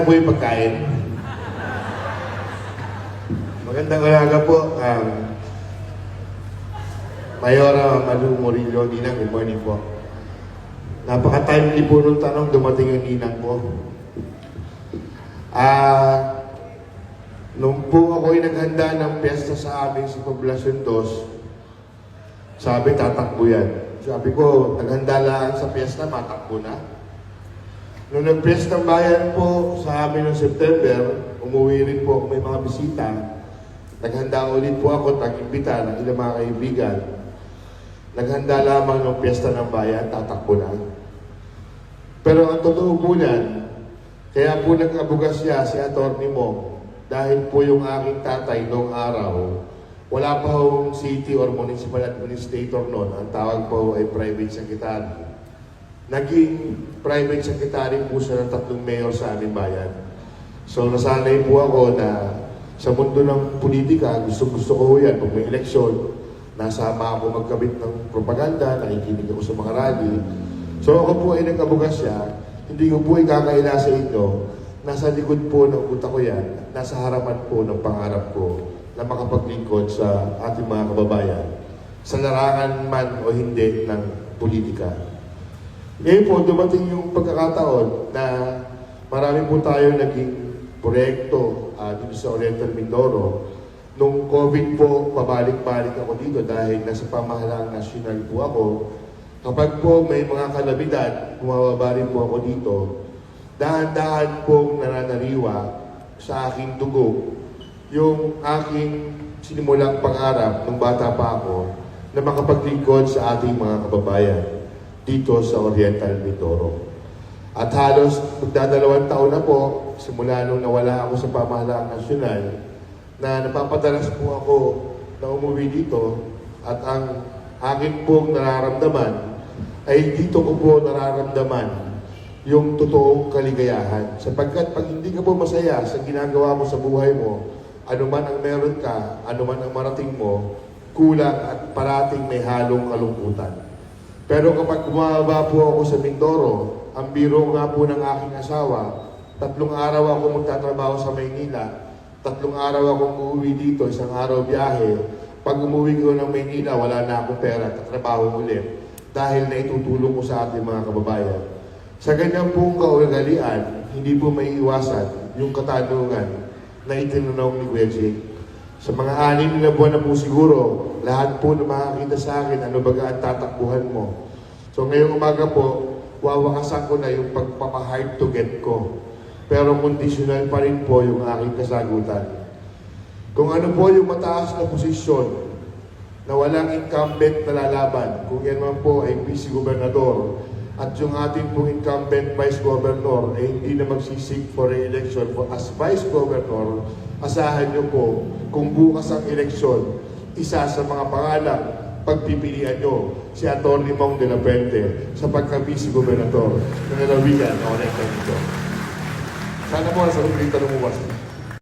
na po yung pagkain. Magandang umaga po. Um, Mayora Malu Murillo, Ninang, good morning po. Napaka-timely po nung tanong, dumating yung Ninang ko. Ah, nung po ako'y naghanda ng piyesta sa amin sa Poblasyon 2, sabi tatakbo yan. Sabi ko, naghanda lang sa piyesta, matakbo na. Nung nag-piyesta ng bayan po sa amin noong September, umuwi rin po ako may mga bisita. Naghanda ulit po ako, tag-imbita ng ilang mga kaibigan. Naghanda lamang ng piyesta ng bayan, tatakbo na. Pero ang totoo po niyan, kaya po nag-abugas siya si Atty. Mo dahil po yung aking tatay noong araw, wala pa hong city or municipal administrator noon. Ang tawag po ay private secretary. Naging private secretary po siya ng tatlong mayor sa aming bayan. So nasanay po ako na sa mundo ng politika, gusto-gusto ko yan. Pag may eleksyon, nasama ako magkabit ng propaganda, nakikinig ako sa mga rally. So ako po ay nag-abugas siya, hindi ko po ikakaila sa inyo, nasa likod po ng utak ko yan, nasa harapan po ng pangarap ko na makapaglingkod sa ating mga kababayan sa larangan man o hindi ng politika. Ngayon po, dumating yung pagkakataon na marami po tayo naging proyekto uh, dito sa Oriental Mindoro. Nung COVID po, pabalik-balik ako dito dahil nasa pamahalaang nasyonal po ako. Kapag po may mga kalabidad, bumababa rin po ako dito, dahan-dahan pong nananariwa sa aking dugo yung aking sinimulang pangarap nung bata pa ako na makapaglingkod sa ating mga kababayan dito sa Oriental Mindoro. At halos magdadalawang taon na po, simula nung nawala ako sa pamahalaang nasyonal, na napapadalas po ako na umuwi dito at ang akin pong nararamdaman ay dito ko po nararamdaman yung totoong kaligayahan. Sapagkat pag hindi ka po masaya sa ginagawa mo sa buhay mo, ano man ang meron ka, ano man ang marating mo, kulang at parating may halong kalungkutan. Pero kapag bumaba po ako sa Mindoro, ang biro nga po ng aking asawa, tatlong araw ako magtatrabaho sa Maynila, tatlong araw akong uuwi dito, isang araw biyahe. Pag umuwi ko ng Maynila, wala na akong pera, tatrabaho ulit dahil naitutulong ko sa ating mga kababayan. Sa ganyan pong kaugalian, hindi po may iwasan yung katanungan na itinanong ni Kuya. Sa mga anim na buwan na po siguro, lahat po na makakita sa akin, ano baga ang tatakbuhan mo. So ngayong umaga po, wawakasan ko na yung pagpapahard to get ko. Pero conditional pa rin po yung aking kasagutan. Kung ano po yung mataas na posisyon na walang incumbent na lalaban, kung yan man po ay vice gobernador, at yung ating pong incumbent vice governor ay hindi na magsisig for re-election for as vice governor, asahan niyo po kung bukas ang eleksyon, isa sa mga pangalang pagpipilian nyo si Atty. Mong de la Puente sa pagka-vice gobernador ng Lalawigan o Recto Sana po sa ulit na lumuwas.